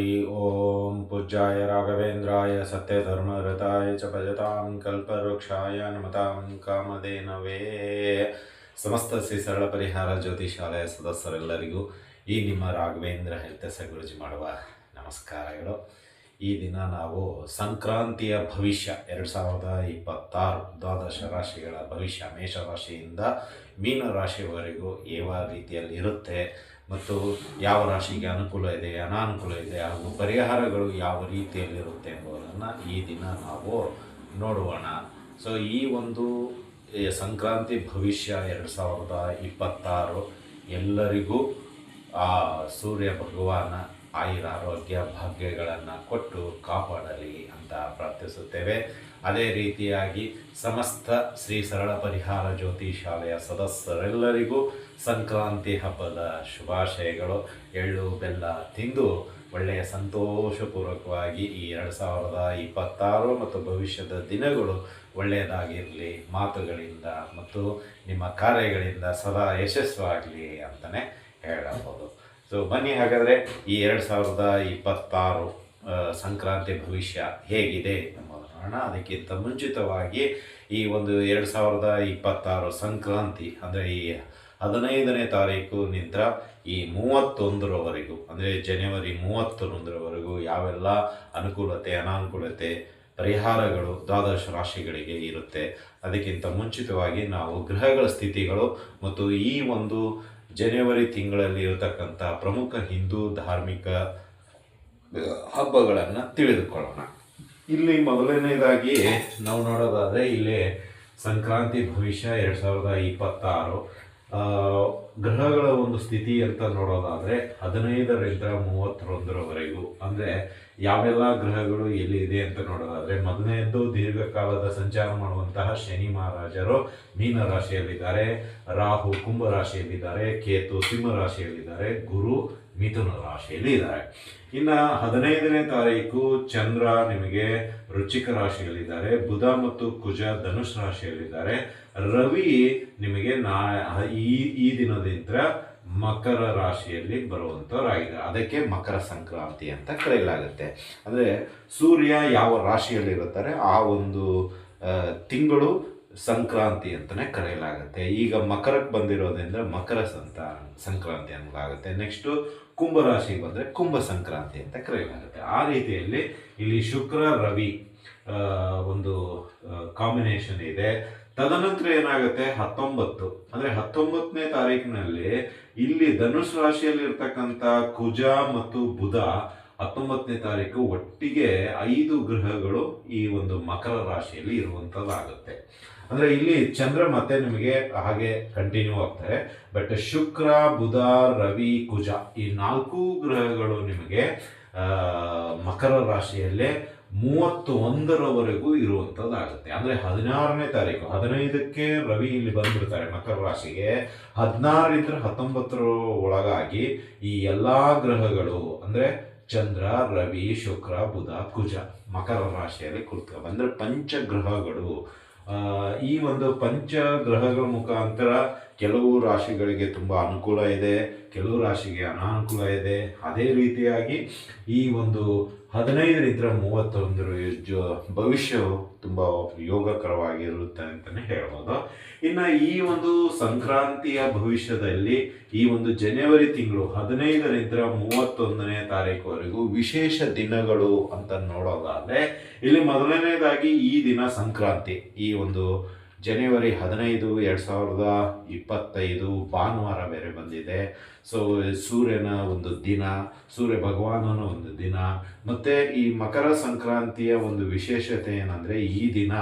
ಓಂ ಪೂಜ್ಯಾಯ ರಾಘವೇಂದ್ರಾಯ ಸತ್ಯಧರ್ಮರತಾಯ ಚ ಭಜತಾಂ ಕಲ್ಪವೃಕ್ಷಾಯ ನಮತಾಂ ಕಾಮಧೇನವೇ ಸಮಸ್ತ ಶ್ರೀ ಸರಳ ಪರಿಹಾರ ಜ್ಯೋತಿಶಾಲೆಯ ಸದಸ್ಯರೆಲ್ಲರಿಗೂ ಈ ನಿಮ್ಮ ರಾಘವೇಂದ್ರ ಹೆಲ್ತ್ ಗುರುಜಿ ಮಾಡುವ ನಮಸ್ಕಾರಗಳು. ಈ ದಿನ ನಾವು ಸಂಕ್ರಾಂತಿಯ ಭವಿಷ್ಯ ಎರಡು ಸಾವಿರದ ಇಪ್ಪತ್ತಾರು ದ್ವಾದಶ ರಾಶಿಗಳ ಭವಿಷ್ಯ ಮೇಷರಾಶಿಯಿಂದ ಮೀನ ರಾಶಿಯವರೆಗೂ ಯಾವ ರೀತಿಯಲ್ಲಿ ಇರುತ್ತೆ ಮತ್ತು ಯಾವ ರಾಶಿಗೆ ಅನುಕೂಲ ಇದೆ, ಅನಾನುಕೂಲ ಇದೆ, ಹಾಗೂ ಪರಿಹಾರಗಳು ಯಾವ ರೀತಿಯಲ್ಲಿರುತ್ತೆ ಎಂಬುದನ್ನು ಈ ದಿನ ನಾವು ನೋಡೋಣ ಸೊ ಈ ಒಂದು ಸಂಕ್ರಾಂತಿ ಭವಿಷ್ಯ ಎರಡು ಸಾವಿರದ ಇಪ್ಪತ್ತಾರು ಎಲ್ಲರಿಗೂ, ಆ, ಸೂರ್ಯ ಭಗವಾನ ಆಯುರ ಆರೋಗ್ಯ ಭಾಗ್ಯಗಳನ್ನು ಕೊಟ್ಟು ಕಾಪಾಡಲಿ ಅಂತ ಪ್ರಾರ್ಥಿಸುತ್ತೇವೆ. ಅದೇ ರೀತಿಯಾಗಿ ಸಮಸ್ತ ಶ್ರೀ ಸರಳ ಪರಿಹಾರ ಜ್ಯೋತಿ ಶಾಲೆಯ ಸದಸ್ಯರೆಲ್ಲರಿಗೂ ಸಂಕ್ರಾಂತಿ ಹಬ್ಬದ ಶುಭಾಶಯಗಳು. ಎಳ್ಳು, ಬೆಲ್ಲ ತಿಂದು ಒಳ್ಳೆಯ ಸಂತೋಷಪೂರ್ವಕವಾಗಿ ಈ ಎರಡು ಸಾವಿರದ ಇಪ್ಪತ್ತಾರು ಮತ್ತು ಭವಿಷ್ಯದ ದಿನಗಳು ಒಳ್ಳೆಯದಾಗಿರಲಿ, ಮಾತುಗಳಿಂದ ಮತ್ತು ನಿಮ್ಮ ಕಾರ್ಯಗಳಿಂದ ಸದಾ ಯಶಸ್ವಾಗಲಿ ಅಂತಲೇ ಹೇಳಬಹುದು. ಸೊ ಬನ್ನಿ ಹಾಗಾದರೆ ಈ ಎರಡು ಸಾವಿರದ ಇಪ್ಪತ್ತಾರು ಸಂಕ್ರಾಂತಿ ಭವಿಷ್ಯ ಹೇಗಿದೆ ನಮ್ಮ ನೋಡೋಣ ಅದಕ್ಕಿಂತ ಮುಂಚಿತವಾಗಿ ಈ ಒಂದು ಎರಡು ಸಾವಿರದ ಇಪ್ಪತ್ತಾರು ಸಂಕ್ರಾಂತಿ, ಅಂದರೆ ಈ ಹದಿನೈದನೇ ತಾರೀಕು ನಿಂತ ಈ ಮೂವತ್ತೊಂದರವರೆಗೂ, ಅಂದರೆ ಜನವರಿ ಮೂವತ್ತೊಂದರವರೆಗೂ ಯಾವೆಲ್ಲ ಅನುಕೂಲತೆ, ಅನಾನುಕೂಲತೆ, ಪರಿಹಾರಗಳು, ದ್ವಾದಶ ರಾಶಿಗಳಿಗೆ ಇರುತ್ತೆ, ಅದಕ್ಕಿಂತ ಮುಂಚಿತವಾಗಿ ನಾವು ಗ್ರಹಗಳ ಸ್ಥಿತಿಗಳು ಮತ್ತು ಈ ಒಂದು ಜನವರಿ ತಿಂಗಳಲ್ಲಿ ಇರತಕ್ಕಂಥ ಪ್ರಮುಖ ಹಿಂದೂ ಧಾರ್ಮಿಕ ಹಬ್ಬಗಳನ್ನು ತಿಳಿದುಕೊಳ್ಳೋಣ. ಇಲ್ಲಿ ಮೊದಲನೇದಾಗಿ ನಾವು ನೋಡೋದಾದರೆ ಇಲ್ಲಿ ಸಂಕ್ರಾಂತಿ ಭವಿಷ್ಯ ಎರಡು ಸಾವಿರದ ಇಪ್ಪತ್ತಾರು. ಗ್ರಹಗಳ ಒಂದು ಸ್ಥಿತಿ ಅಂತ ನೋಡೋದಾದರೆ ಹದಿನೈದರಿಂದ ಮೂವತ್ತೊಂದರವರೆಗೂ. ಅಂದರೆ ಯಾವೆಲ್ಲ ಗ್ರಹಗಳು ಎಲ್ಲಿದೆ ಅಂತ ನೋಡೋದಾದರೆ ಮೊದಲನೆಯದ್ದು ದೀರ್ಘಕಾಲದ ಸಂಚಾರ ಮಾಡುವಂತಹ ಶನಿ ಮಹಾರಾಜರು ಮೀನ ರಾಶಿಯಲ್ಲಿದ್ದಾರೆ. ರಾಹು ಕುಂಭ ರಾಶಿಯಲ್ಲಿದ್ದಾರೆ. ಕೇತು ಸಿಂಹ ರಾಶಿಯಲ್ಲಿದ್ದಾರೆ. ಗುರು ಮಿಥುನ ರಾಶಿಯಲ್ಲಿ ಇದ್ದಾರೆ ಇನ್ನು ಹದಿನೈದನೇ ತಾರೀಕು ಚಂದ್ರ ನಿಮಗೆ ವೃಶ್ಚಿಕ ರಾಶಿಯಲ್ಲಿದ್ದಾರೆ. ಬುಧ ಮತ್ತು ಕುಜ ಧನುಷ್ ರಾಶಿಯಲ್ಲಿದ್ದಾರೆ. ರವಿ ನಿಮಗೆ ನಾ ಈ ಈ ದಿನದಿಂದ ಮಕರ ರಾಶಿಯಲ್ಲಿ ಬರುವಂಥವರಾಗಿದ್ದಾರೆ ಅದಕ್ಕೆ ಮಕರ ಸಂಕ್ರಾಂತಿ ಅಂತ ಕರೆಯಲಾಗುತ್ತೆ. ಅಂದರೆ ಸೂರ್ಯ ಯಾವ ರಾಶಿಯಲ್ಲಿ ಇರುತ್ತಾರೆ, ಆ ಒಂದು ತಿಂಗಳು ಸಂಕ್ರಾಂತಿ ಅಂತಲೇ ಕರೆಯಲಾಗುತ್ತೆ. ಈಗ ಮಕರಕ್ಕೆ ಬಂದಿರೋದ್ರಿಂದ ಮಕರ ಸಂತ, ಸಂಕ್ರಾಂತಿ ಅನ್ನಲಾಗುತ್ತೆ ನೆಕ್ಸ್ಟು ಕುಂಭ ರಾಶಿಗೆ ಬಂದರೆ ಕುಂಭ ಸಂಕ್ರಾಂತಿ ಅಂತ ಕರೆಯಲಾಗುತ್ತೆ. ಆ ರೀತಿಯಲ್ಲಿ ಇಲ್ಲಿ ಶುಕ್ರ, ರವಿ ಒಂದು ಕಾಂಬಿನೇಷನ್ ಇದೆ. ತದನಂತರ ಏನಾಗುತ್ತೆ? ಹತ್ತೊಂಬತ್ತು. ಅಂದರೆ ಹತ್ತೊಂಬತ್ತನೇ ತಾರೀಕಿನಲ್ಲಿ ಇಲ್ಲಿ ಧನುಷ್ ರಾಶಿಯಲ್ಲಿ ಇರ್ತಕ್ಕಂಥ ಕುಜ ಮತ್ತು ಬುಧ ಹತ್ತೊಂಬತ್ತನೇ ತಾರೀಕು ಒಟ್ಟಿಗೆ ಐದು ಗ್ರಹಗಳು ಈ ಒಂದು ಮಕರ ರಾಶಿಯಲ್ಲಿ ಇರುವಂಥದ್ದಾಗುತ್ತೆ. ಅಂದರೆ ಇಲ್ಲಿ ಚಂದ್ರ ಮತ್ತೆ ನಿಮಗೆ ಹಾಗೆ ಕಂಟಿನ್ಯೂ ಆಗ್ತಾರೆ. ಬಟ್ ಶುಕ್ರ, ಬುಧ, ರವಿ, ಕುಜ ಈ ನಾಲ್ಕು ಗ್ರಹಗಳು ನಿಮಗೆ ಮಕರ ರಾಶಿಯಲ್ಲೇ ಮೂವತ್ತು ಒಂದರವರೆಗೂ ಇರುವಂಥದ್ದಾಗುತ್ತೆ ಅಂದರೆ ಹದಿನಾರನೇ ತಾರೀಕು, ಹದಿನೈದಕ್ಕೆ ರವಿ ಇಲ್ಲಿ ಬಂದ್ಬಿಡ್ತಾರೆ ಮಕರ ರಾಶಿಗೆ. ಹದಿನಾರರಿಂದ ಹತ್ತೊಂಬತ್ತರ ಒಳಗಾಗಿ ಈ ಎಲ್ಲ ಗ್ರಹಗಳು, ಅಂದರೆ ಚಂದ್ರ, ರವಿ, ಶುಕ್ರ, ಬುಧ, ಕುಜ ಮಕರ ರಾಶಿಯಲ್ಲಿ ಕುಳಿತು ಅಂದರೆ ಪಂಚಗ್ರಹಗಳು. ಈ ಒಂದು ಪಂಚಗ್ರಹಗಳ ಮುಖಾಂತರ ಕೆಲವು ರಾಶಿಗಳಿಗೆ ತುಂಬ ಅನುಕೂಲ ಇದೆ, ಕೆಲವು ರಾಶಿಗೆ ಅನಾನುಕೂಲ ಇದೆ. ಅದೇ ರೀತಿಯಾಗಿ ಈ ಒಂದು ಹದಿನೈದರಿಂದ ಮೂವತ್ತೊಂದರ ಜೊ ಭವಿಷ್ಯವು ತುಂಬ ಯೋಗಕರವಾಗಿರುತ್ತೆ ಅಂತಲೇ ಹೇಳ್ಬೋದು. ಇನ್ನು ಈ ಒಂದು ಸಂಕ್ರಾಂತಿಯ ಭವಿಷ್ಯದಲ್ಲಿ ಈ ಒಂದು ಜನವರಿ ತಿಂಗಳು ಹದಿನೈದರಿಂದ ಮೂವತ್ತೊಂದನೇ ತಾರೀಕುವರೆಗೂ ವಿಶೇಷ ದಿನಗಳು ಅಂತ ನೋಡೋದಾದರೆ, ಇಲ್ಲಿ ಮೊದಲನೇದಾಗಿ ಈ ದಿನ ಸಂಕ್ರಾಂತಿ, ಈ ಒಂದು ಜನವರಿ ಹದಿನೈದು, ಎರಡು ಸಾವಿರದ ಇಪ್ಪತ್ತೈದು ಭಾನುವಾರ ಬೇರೆ ಬಂದಿದೆ. ಸೊ ಸೂರ್ಯನ ಒಂದು ದಿನ, ಸೂರ್ಯ ಭಗವಾನನ ಒಂದು ದಿನ, ಮತ್ತು ಈ ಮಕರ ಸಂಕ್ರಾಂತಿಯ ಒಂದು ವಿಶೇಷತೆ ಏನಂದರೆ ಈ ದಿನ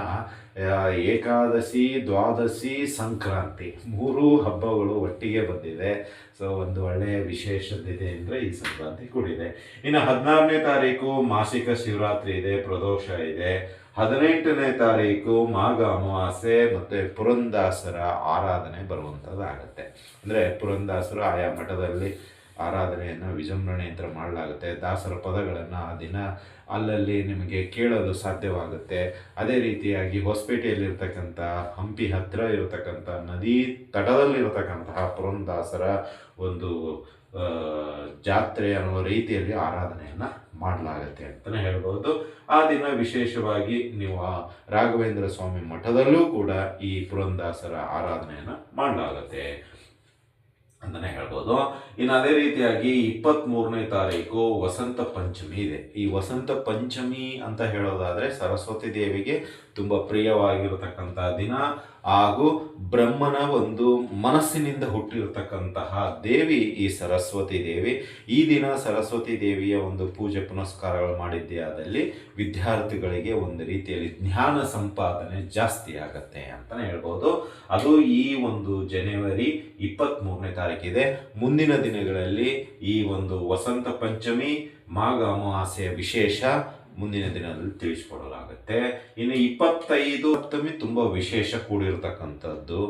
ಏಕಾದಶಿ, ದ್ವಾದಶಿ ಸಂಕ್ರಾಂತಿ ಮೂರೂ ಹಬ್ಬಗಳು ಒಟ್ಟಿಗೆ ಬಂದಿದೆ. ಸೊ ಒಂದು ಒಳ್ಳೆಯ ವಿಶೇಷತೆ ಅಂದರೆ ಈ ಸಂಕ್ರಾಂತಿ ಕೂಡಿದೆ. ಇನ್ನು ಹದಿನಾರನೇ ತಾರೀಕು ಮಾಸಿಕ ಶಿವರಾತ್ರಿ ಇದೆ, ಪ್ರದೋಷ ಇದೆ. ಹದಿನೆಂಟನೇ ತಾರೀಕು ಮಾಘ ಅಮಾವಾಸ್ಯೆ ಮತ್ತು ಪುರಂದಾಸರ ಆರಾಧನೆ ಬರುವಂಥದ್ದಾಗುತ್ತೆ ಅಂದರೆ ಪುರಂದಾಸರು ಆಯಾ ಮಠದಲ್ಲಿ ಆರಾಧನೆಯನ್ನು ವಿಜೃಂಭಣೆಯಿಂದ ಮಾಡಲಾಗುತ್ತೆ. ದಾಸರ ಪದಗಳನ್ನು ಆ ದಿನ ಅಲ್ಲಲ್ಲಿ ನಿಮಗೆ ಕೇಳಲು ಸಾಧ್ಯವಾಗುತ್ತೆ. ಅದೇ ರೀತಿಯಾಗಿ ಹೊಸಪೇಟೆಯಲ್ಲಿರ್ತಕ್ಕಂಥ ಹಂಪಿ ಹತ್ತಿರ ಇರತಕ್ಕಂಥ ನದಿ ತಟದಲ್ಲಿರತಕ್ಕಂತಹ ಪುರಂದಾಸರ ಒಂದು ಜಾತ್ರೆ ಅನ್ನುವ ರೀತಿಯಲ್ಲಿ ಆರಾಧನೆಯನ್ನು ಮಾಡಲಾಗತ್ತೆ ಅಂತಲೇ ಹೇಳ್ಬೋದು. ಆ ದಿನ ವಿಶೇಷವಾಗಿ ನೀವು ಆ ರಾಘವೇಂದ್ರ ಸ್ವಾಮಿ ಮಠದಲ್ಲೂ ಕೂಡ ಈ ಪುರಂದಾಸರ ಆರಾಧನೆಯನ್ನು ಮಾಡಲಾಗತ್ತೆ ಅಂತಲೇ ಹೇಳ್ಬೋದು. ಇನ್ನು ಅದೇ ರೀತಿಯಾಗಿ ಇಪ್ಪತ್ತ್ ಮೂರನೇ ತಾರೀಕು ವಸಂತ ಪಂಚಮಿ ಇದೆ. ಈ ವಸಂತ ಪಂಚಮಿ ಅಂತ ಹೇಳೋದಾದರೆ ಸರಸ್ವತಿ ದೇವಿಗೆ ತುಂಬ ಪ್ರಿಯವಾಗಿರತಕ್ಕಂಥ ದಿನ ಹಾಗೂ ಬ್ರಹ್ಮನ ಒಂದು ಮನಸ್ಸಿನಿಂದ ಹುಟ್ಟಿರತಕ್ಕಂತಹ ದೇವಿ ಈ ಸರಸ್ವತಿ ದೇವಿ. ಈ ದಿನ ಸರಸ್ವತಿ ದೇವಿಯ ಒಂದು ಪೂಜೆ ಪುನಸ್ಕಾರಗಳು ಮಾಡಿದ್ದೇ ಆದಲ್ಲಿ ವಿದ್ಯಾರ್ಥಿಗಳಿಗೆ ಒಂದು ರೀತಿಯಲ್ಲಿ ಜ್ಞಾನ ಸಂಪಾದನೆ ಜಾಸ್ತಿ ಆಗತ್ತೆ ಅಂತಲೇ ಹೇಳ್ಬೋದು. ಅದು ಈ ಒಂದು ಜನವರಿ ಇಪ್ಪತ್ತ್ ಮೂರನೇ ತಾರೀಕಿದೆ. ಮುಂದಿನ ದಿನಗಳಲ್ಲಿ ಈ ಒಂದು ವಸಂತ ಪಂಚಮಿ, ಮಾಘ ಅಮಾವಾಸ್ಯೆಯ ವಿಶೇಷ ಮುಂದಿನ ದಿನದಲ್ಲಿ ತಿಳಿಸ್ಕೊಡಲಾಗುತ್ತೆ. ಇನ್ನು ಇಪ್ಪತ್ತೈದು ಸಪ್ತಮಿ ತುಂಬ ವಿಶೇಷ ಕೂಡಿರತಕ್ಕಂಥದ್ದು.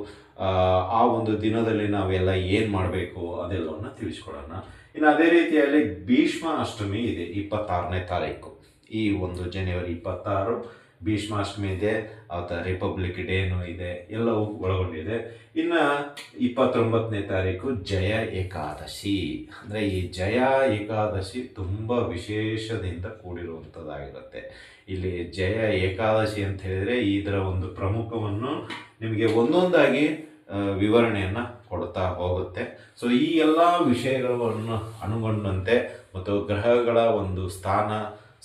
ಆ ಒಂದು ದಿನದಲ್ಲಿ ನಾವೆಲ್ಲ ಏನು ಮಾಡಬೇಕು ಅದೆಲ್ಲವನ್ನು ತಿಳಿಸ್ಕೊಡೋಣ. ಇನ್ನು ಅದೇ ರೀತಿಯಲ್ಲಿ ಭೀಷ್ಮ ಅಷ್ಟಮಿ ಇದೆ, ಇಪ್ಪತ್ತಾರನೇ ತಾರೀಕು. ಈ ಒಂದು ಜನವರಿ ಇಪ್ಪತ್ತಾರು ಭೀಷ್ಮಾಷ್ಟಮಿ ಇದೆ ಅವತ್ತ ರಿಪಬ್ಲಿಕ್ ಡೇನು ಇದೆ, ಎಲ್ಲವೂ ಒಳಗೊಂಡಿದೆ. ಇನ್ನು ಇಪ್ಪತ್ತೊಂಬತ್ತನೇ ತಾರೀಕು ಜಯ ಏಕಾದಶಿ. ಅಂದರೆ ಈ ಜಯ ಏಕಾದಶಿ ತುಂಬ ವಿಶೇಷದಿಂದ ಕೂಡಿರುವಂಥದ್ದಾಗಿರುತ್ತೆ. ಇಲ್ಲಿ ಜಯ ಏಕಾದಶಿ ಅಂತ ಹೇಳಿದರೆ ಇದರ ಒಂದು ಪ್ರಮುಖವನ್ನು ನಿಮಗೆ ಒಂದೊಂದಾಗಿ ವಿವರಣೆಯನ್ನು ಕೊಡ್ತಾ ಹೋಗುತ್ತೆ. ಸೊ ಈ ಎಲ್ಲ ವಿಷಯಗಳನ್ನು ಅನುಗೊಂಡಂತೆ ಮತ್ತು ಗ್ರಹಗಳ ಒಂದು ಸ್ಥಾನ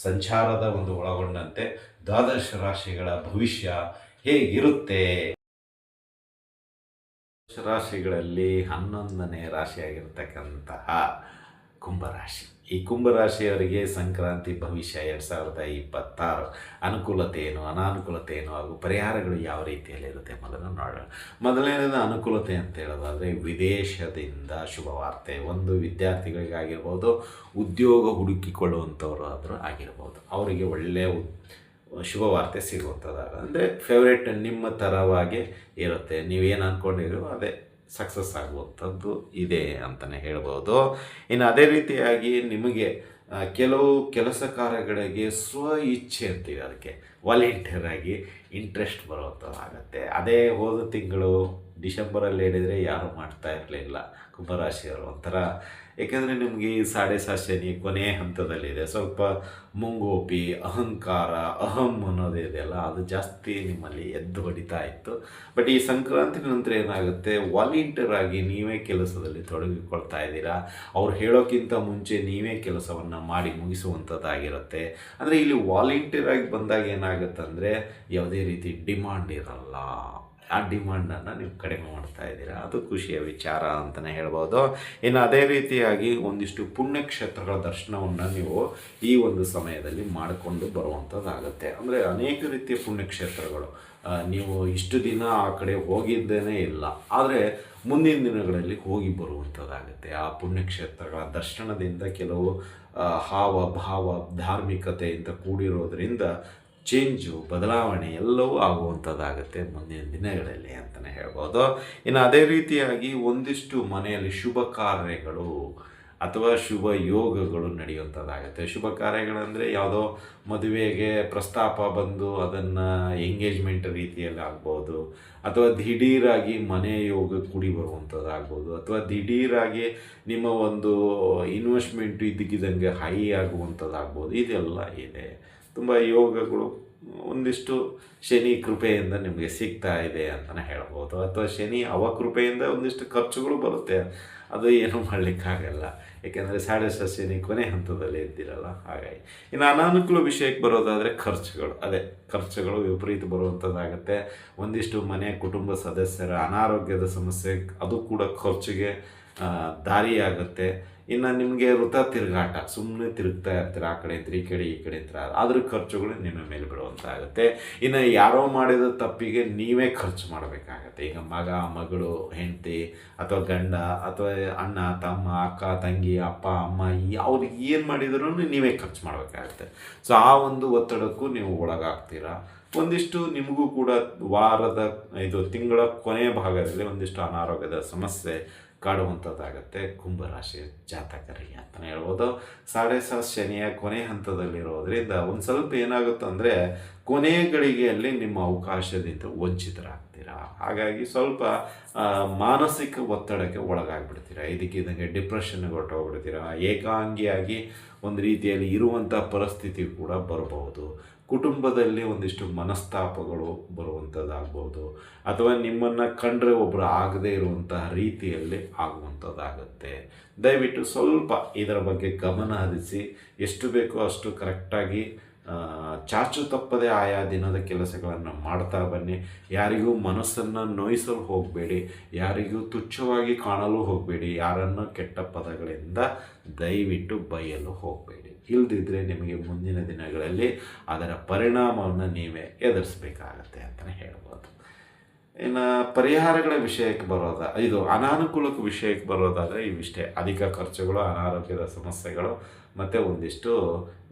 ಸಂಚಾರದ ಒಂದು ಒಳಗೊಂಡಂತೆ ದ್ವಾದಶ ರಾಶಿಗಳ ಭವಿಷ್ಯ ಹೇಗಿರುತ್ತೆ? ರಾಶಿಗಳಲ್ಲಿ ಹನ್ನೊಂದನೇ ರಾಶಿಯಾಗಿರ್ತಕ್ಕಂತಹ ಕುಂಭರಾಶಿ ಈ ಕುಂಭರಾಶಿಯವರಿಗೆ ಸಂಕ್ರಾಂತಿ ಭವಿಷ್ಯ ಎರಡು ಸಾವಿರದ ಇಪ್ಪತ್ತಾರು. ಅನುಕೂಲತೆ ಏನು ಅನಾನುಕೂಲತೆ ಏನು ಹಾಗೂ ಪರಿಹಾರಗಳು ಯಾವ ರೀತಿಯಲ್ಲಿರುತ್ತೆ ಮೊದಲು ನೋಡೋಣ. ಮೊದಲನೇದ ಅನುಕೂಲತೆ ಅಂತ ಹೇಳೋದಾದರೆ ವಿದೇಶದಿಂದ ಶುಭವಾರ್ತೆ. ಒಂದು ವಿದ್ಯಾರ್ಥಿಗಳಿಗಾಗಿರ್ಬೋದು, ಉದ್ಯೋಗ ಹುಡುಕಿಕೊಳ್ಳುವಂಥವ್ರು ಆದರೂ ಆಗಿರ್ಬೋದು. ಅವರಿಗೆ ಒಳ್ಳೆಯ ಶುಭವಾರ್ತೆ ಶುಭ ವಾರ್ತೆ ಸಿಗುವಂಥದ್ದಾಗ. ಅಂದರೆ ಫೇವ್ರೇಟ್ ನಿಮ್ಮ ಥರವಾಗಿ ಇರುತ್ತೆ. ನೀವೇನು ಅಂದ್ಕೊಂಡಿರೋ ಅದೇ. ಸಕ್ಸಸ್ ಆಗುವಂಥದ್ದು ಇದೆ ಅಂತಲೇ ಹೇಳ್ಬೋದು. ಇನ್ನು ಅದೇ ರೀತಿಯಾಗಿ ನಿಮಗೆ ಕೆಲವು ಕೆಲಸ ಕಾರ್ಯಗಳಿಗೆ ಸ್ವ ಇಚ್ಛೆ ಅಂತೀವಿ ಅದಕ್ಕೆ ವಾಲಂಟಿಯರ್ ಆಗಿ. ಇಂಟ್ರೆಸ್ಟ್ ಆಗುತ್ತೆ. ಅದೇ ಹೋದ ತಿಂಗಳು ಡಿಸೆಂಬರಲ್ಲಿ ಹೇಳಿದರೆ ಯಾರು ಮಾಡ್ತಾ ಇರಲಿಲ್ಲ. ಕುಂಭರಾಶಿಯವರು ಒಂಥರ. ಏಕೆಂದರೆ ನಿಮಗೆ ಈ ಸಾಡೆ ಸಾಶನಿ ಕೊನೆಯ ಹಂತದಲ್ಲಿದೆ ಸ್ವಲ್ಪ ಮುಂಗೋಪಿ, ಅಹಂಕಾರ, ಅಹಂ ಅನ್ನೋದಿದೆಯಲ್ಲ ಅದು ಜಾಸ್ತಿ ನಿಮ್ಮಲ್ಲಿ ಎದ್ದು ಹೊಡಿತಾ ಇತ್ತು. ಬಟ್ ಈ ಸಂಕ್ರಾಂತಿ ನಂತರ ಏನಾಗುತ್ತೆ? ವಾಲಂಟಿಯರ್ ಆಗಿ ನೀವೇ ಕೆಲಸದಲ್ಲಿ ತೊಡಗಿಕೊಳ್ತಾ ಇದ್ದೀರಾ? ಅವ್ರು ಹೇಳೋಕ್ಕಿಂತ ಮುಂಚೆ ನೀವೇ ಕೆಲಸವನ್ನು ಮಾಡಿ ಮುಗಿಸುವಂಥದ್ದಾಗಿರುತ್ತೆ ಅಂದರೆ ಇಲ್ಲಿ ವಾಲಂಟಿಯರ್ ಆಗಿ ಬಂದಾಗ ಏನಾಗುತ್ತೆ ಅಂದರೆ ಯಾವುದೇ ರೀತಿ ಡಿಮಾಂಡ್ ಇರಲ್ಲ. ಆ ಡಿಮಾಂಡನ್ನು ನೀವು ಕಡಿಮೆ ಮಾಡ್ತಾ ಇದ್ದೀರಾ? ಅದು ಖುಷಿಯ ವಿಚಾರ ಅಂತಲೇ ಹೇಳ್ಬೋದು. ಇನ್ನು ಅದೇ ರೀತಿಯಾಗಿ ಒಂದಿಷ್ಟು ಪುಣ್ಯಕ್ಷೇತ್ರಗಳ ದರ್ಶನವನ್ನು ನೀವು ಈ ಒಂದು ಸಮಯದಲ್ಲಿ ಮಾಡಿಕೊಂಡು ಬರುವಂಥದ್ದಾಗುತ್ತೆ. ಅಂದರೆ ಅನೇಕ ರೀತಿಯ ಪುಣ್ಯಕ್ಷೇತ್ರಗಳು. ನೀವು ಇಷ್ಟು ದಿನ ಆ ಕಡೆ ಹೋಗಿದ್ದೇನೇ ಇಲ್ಲ. ಆದರೆ ಮುಂದಿನ ದಿನಗಳಲ್ಲಿ ಹೋಗಿ ಬರುವಂಥದ್ದಾಗುತ್ತೆ. ಆ ಪುಣ್ಯಕ್ಷೇತ್ರಗಳ ದರ್ಶನದಿಂದ ಕೆಲವು ಹಾವ, ಭಾವ ಧಾರ್ಮಿಕತೆಯಿಂದ ಕೂಡಿರೋದ್ರಿಂದ ಚೇಂಜು, ಬದಲಾವಣೆ ಎಲ್ಲವೂ ಆಗುವಂಥದ್ದಾಗುತ್ತೆ ಮುಂದಿನ ದಿನಗಳಲ್ಲಿ ಅಂತಲೇ ಹೇಳ್ಬೋದು. ಇನ್ನು ಅದೇ ರೀತಿಯಾಗಿ ಒಂದಿಷ್ಟು ಮನೆಯಲ್ಲಿ ಶುಭ ಕಾರ್ಯಗಳು ಅಥವಾ ಶುಭ ಯೋಗಗಳು ನಡೆಯುವಂಥದ್ದಾಗುತ್ತೆ. ಶುಭ ಕಾರ್ಯಗಳಂದರೆ ಯಾವುದೋ ಮದುವೆಗೆ ಪ್ರಸ್ತಾಪ ಬಂದು ಅದನ್ನು ಎಂಗೇಜ್ಮೆಂಟ್ ರೀತಿಯಲ್ಲಿ ಆಗ್ಬೋದು, ಅಥವಾ ದಿಢೀರಾಗಿ ಮನೆ ಯೋಗ ಕೂಡಿ ಬರುವಂಥದ್ದಾಗ್ಬೋದು, ಅಥವಾ ದಿಢೀರಾಗಿ ನಿಮ್ಮ ಒಂದು ಇನ್ವೆಸ್ಟ್ಮೆಂಟ್ ಇದ್ದಕ್ಕಿದ್ದಂಗೆ ಹೈ ಆಗುವಂಥದ್ದಾಗ್ಬೋದು, ಇದೆಲ್ಲ ಇದೆ. ತುಂಬ ಯೋಗಗಳು, ಒಂದಿಷ್ಟು ಶನಿ ಕೃಪೆಯಿಂದ ನಿಮಗೆ ಸಿಗ್ತಾ ಇದೆ ಅಂತಲೇ ಹೇಳ್ಬೋದು. ಅಥವಾ ಶನಿ ಅವಕೃಪೆಯಿಂದ ಒಂದಿಷ್ಟು ಖರ್ಚುಗಳು ಬರುತ್ತೆ. ಅದು ಏನು ಮಾಡಲಿಕ್ಕಾಗಲ್ಲ ಏಕೆಂದರೆ ಸಾಡೆ ಶನಿ ಕೊನೆ ಹಂತದಲ್ಲಿ ಇದ್ದಿರಲ್ಲ ಹಾಗಾಗಿ ಇನ್ನು ಅನಾನುಕೂಲ ವಿಷಯಕ್ಕೆ ಬರೋದಾದರೆ ಖರ್ಚುಗಳು. ಅದೇ ಖರ್ಚುಗಳು ವಿಪರೀತ ಬರುವಂಥದ್ದಾಗುತ್ತೆ ಒಂದಿಷ್ಟು ಮನೆ, ಕುಟುಂಬ ಸದಸ್ಯರ ಅನಾರೋಗ್ಯದ ಸಮಸ್ಯೆ, ಅದು ಕೂಡ ಖರ್ಚಿಗೆ ದಾರಿಯಾಗುತ್ತೆ. ಇನ್ನು ನಿಮಗೆ ವೃತ ತಿರುಗಾಟ ಸುಮ್ಮನೆ ತಿರುಗ್ತಾ ಇರ್ತೀರ ಆ ಕಡೆ ಇದ್ರೆ, ಈ ಕಡೆ ಈ ಕಡೆ ಇರ್ತೀರ ಅದ್ರ ಖರ್ಚುಗಳು ನಿಮ್ಮ ಮೇಲೆ ಬರುವಂತಾಗುತ್ತೆ ಇನ್ನು ಯಾರೋ ಮಾಡಿದ ತಪ್ಪಿಗೆ ನೀವೇ ಖರ್ಚು ಮಾಡಬೇಕಾಗತ್ತೆ. ಈಗ ಮಗ, ಮಗಳು, ಹೆಂಡತಿ, ಅಥವಾ ಗಂಡ, ಅಥವಾ ಅಣ್ಣ, ತಮ್ಮ, ಅಕ್ಕ, ತಂಗಿ, ಅಪ್ಪ, ಅಮ್ಮ ಅವ್ರಿಗೆ ಏನು ಮಾಡಿದ್ರು ನೀವೇ ಖರ್ಚು ಮಾಡಬೇಕಾಗತ್ತೆ. ಸೊ ಆ ಒಂದು ಒತ್ತಡಕ್ಕೂ ನೀವು ಒಳಗಾಗ್ತೀರಾ. ಒಂದಿಷ್ಟು ನಿಮಗೂ ಕೂಡ ವಾರದ, ಇದು ತಿಂಗಳ ಕೊನೆಯ ಭಾಗದಲ್ಲಿ ಒಂದಿಷ್ಟು ಅನಾರೋಗ್ಯದ ಸಮಸ್ಯೆ ಕಾಡುವಂಥದ್ದಾಗತ್ತೆ. ಕುಂಭರಾಶಿಯ ಜಾತಕರಿಗೆ ಅಂತಲೇ ಹೇಳ್ಬೋದು. ಸಾಡೆ ಸಾತ್ ಶನಿಯ ಕೊನೆ ಹಂತದಲ್ಲಿರೋದ್ರಿಂದ ಒಂದು ಸ್ವಲ್ಪ ಏನಾಗುತ್ತೆ ಅಂದರೆ ಕೊನೆಯ ಗಳಿಗೆಯಲ್ಲಿ ನಿಮ್ಮ ಅವಕಾಶದಿಂದ ವಂಚಿತರಾಗ್ತೀರಾ? ಹಾಗಾಗಿ ಸ್ವಲ್ಪ ಮಾನಸಿಕ ಒತ್ತಡಕ್ಕೆ ಒಳಗಾಗ್ಬಿಡ್ತೀರಾ? ಇದಕ್ಕಿದ್ದಂಗೆ ಡಿಪ್ರೆಷನ್ಗೆ ಹೊರಟೋಗ್ಬಿಡ್ತೀರಾ? ಏಕಾಂಗಿಯಾಗಿ ಒಂದು ರೀತಿಯಲ್ಲಿ ಇರುವಂಥ ಪರಿಸ್ಥಿತಿ ಕೂಡ ಬರಬಹುದು. ಕುಟುಂಬದಲ್ಲಿ ಒಂದಿಷ್ಟು ಮನಸ್ತಾಪಗಳು ಬರುವಂಥದ್ದಾಗ್ಬೋದು, ಅಥವಾ ನಿಮ್ಮನ್ನು ಕಂಡ್ರೆ ಒಬ್ಬರು ಆಗದೇ ಇರುವಂತಹ ರೀತಿಯಲ್ಲಿ ಆಗುವಂಥದ್ದಾಗುತ್ತೆ. ದಯವಿಟ್ಟು ಸ್ವಲ್ಪ ಇದರ ಬಗ್ಗೆ ಗಮನ ಹರಿಸಿ, ಎಷ್ಟು ಬೇಕೋ ಅಷ್ಟು ಕರೆಕ್ಟಾಗಿ ಚಾಚು ತಪ್ಪದೆ ಆಯಾ ದಿನದ ಕೆಲಸಗಳನ್ನು ಮಾಡ್ತಾ ಬನ್ನಿ. ಯಾರಿಗೂ ಮನಸ್ಸನ್ನು ನೋಯಿಸಲು ಹೋಗಬೇಡಿ, ಯಾರಿಗೂ ತುಚ್ಛವಾಗಿ ಕಾಣಲು ಹೋಗಬೇಡಿ, ಯಾರನ್ನು ಕೆಟ್ಟ ಪದಗಳಿಂದ ದಯವಿಟ್ಟು ಬೈಯಲು ಹೋಗಬೇಡಿ. ಇಲ್ದಿದ್ರೆ ನಿಮಗೆ ಮುಂದಿನ ದಿನಗಳಲ್ಲಿ ಅದರ ಪರಿಣಾಮವನ್ನು ನೀವೇ ಎದುರಿಸಬೇಕಾಗತ್ತೆ ಅಂತಲೇ ಹೇಳ್ಬೋದು. ಇನ್ನು ಪರಿಹಾರಗಳ ವಿಷಯಕ್ಕೆ ಬರೋದ, ಇದು ಅನಾನುಕೂಲಕ್ಕೆ ವಿಷಯಕ್ಕೆ ಬರೋದಾದರೆ ಇವಿಷ್ಟೇ. ಅಧಿಕ ಖರ್ಚುಗಳು, ಅನಾರೋಗ್ಯದ ಸಮಸ್ಯೆಗಳು, ಮತ್ತು ಒಂದಿಷ್ಟು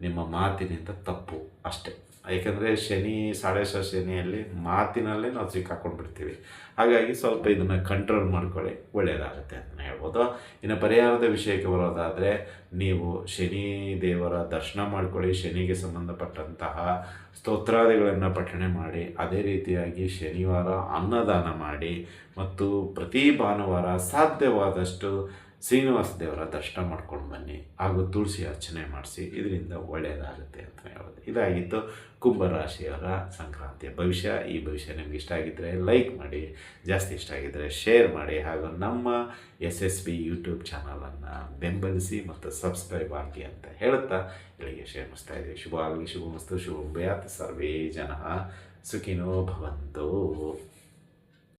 ನಿಮ್ಮ ಮಾತಿನಿಂದ ತಪ್ಪು ಅಷ್ಟೇ. ಏಕೆಂದರೆ ಶನಿ ಸಾಡೇಶ ಶನಿಯಲ್ಲಿ ಮಾತಿನಲ್ಲೇ ನಾವು ಸಿಕ್ಕಾಕೊಂಡು ಬಿಡ್ತೀವಿ ಹಾಗಾಗಿ ಸ್ವಲ್ಪ ಇದನ್ನು ಕಂಟ್ರೋಲ್ ಮಾಡ್ಕೊಳ್ಳಿ ಒಳ್ಳೆಯದಾಗುತ್ತೆ ಅಂತ ಹೇಳ್ಬೋದು. ಇನ್ನು ಪರಿಹಾರದ ವಿಷಯಕ್ಕೆ ಬರೋದಾದರೆ, ನೀವು ಶನಿ ದೇವರ ದರ್ಶನ ಮಾಡ್ಕೊಳ್ಳಿ, ಶನಿಗೆ ಸಂಬಂಧಪಟ್ಟಂತಹ ಸ್ತೋತ್ರಾದಿಗಳನ್ನು ಪಠಣೆ ಮಾಡಿ, ಅದೇ ರೀತಿಯಾಗಿ ಶನಿವಾರ ಅನ್ನದಾನ ಮಾಡಿ, ಮತ್ತು ಪ್ರತಿ ಭಾನುವಾರ ಸಾಧ್ಯವಾದಷ್ಟು ಶ್ರೀನಿವಾಸ ದೇವರ ದರ್ಶನ ಮಾಡ್ಕೊಂಡು ಬನ್ನಿ. ಹಾಗೂ ತುಳಸಿ ಅರ್ಚನೆ ಮಾಡಿಸಿ, ಇದರಿಂದ ಒಳ್ಳೆಯದಾಗುತ್ತೆ ಅಂತ ಹೇಳೋದು ಇದಾಗಿತ್ತು ಕುಂಭರಾಶಿಯವರ ಸಂಕ್ರಾಂತಿ ಭವಿಷ್ಯ. ಈ ಭವಿಷ್ಯ ನಿಮ್ಗೆ ಇಷ್ಟ ಆಗಿದ್ದರೆ ಲೈಕ್ ಮಾಡಿ, ಜಾಸ್ತಿ ಇಷ್ಟ ಆಗಿದ್ದರೆ ಶೇರ್ ಮಾಡಿ, ಹಾಗೂ ನಮ್ಮ ಎಸ್ ಎಸ್ ಬಿ ಯೂಟ್ಯೂಬ್ ಚಾನಲನ್ನು ಬೆಂಬಲಿಸಿ ಮತ್ತು ಸಬ್ಸ್ಕ್ರೈಬ್ ಆಗಿ ಅಂತ ಹೇಳುತ್ತಾ ಇಲ್ಲಿಗೆ ಶೇರ್ ಮಾಡಿಸ್ತಾ ಇದ್ದೀವಿ. ಶುಭ ಆಗಲಿ ಶುಭ ಮಸ್ತು, ಶುಭ ಸರ್ವೇ ಜನ. ಸುಖಿನೋ ಭವಂತು.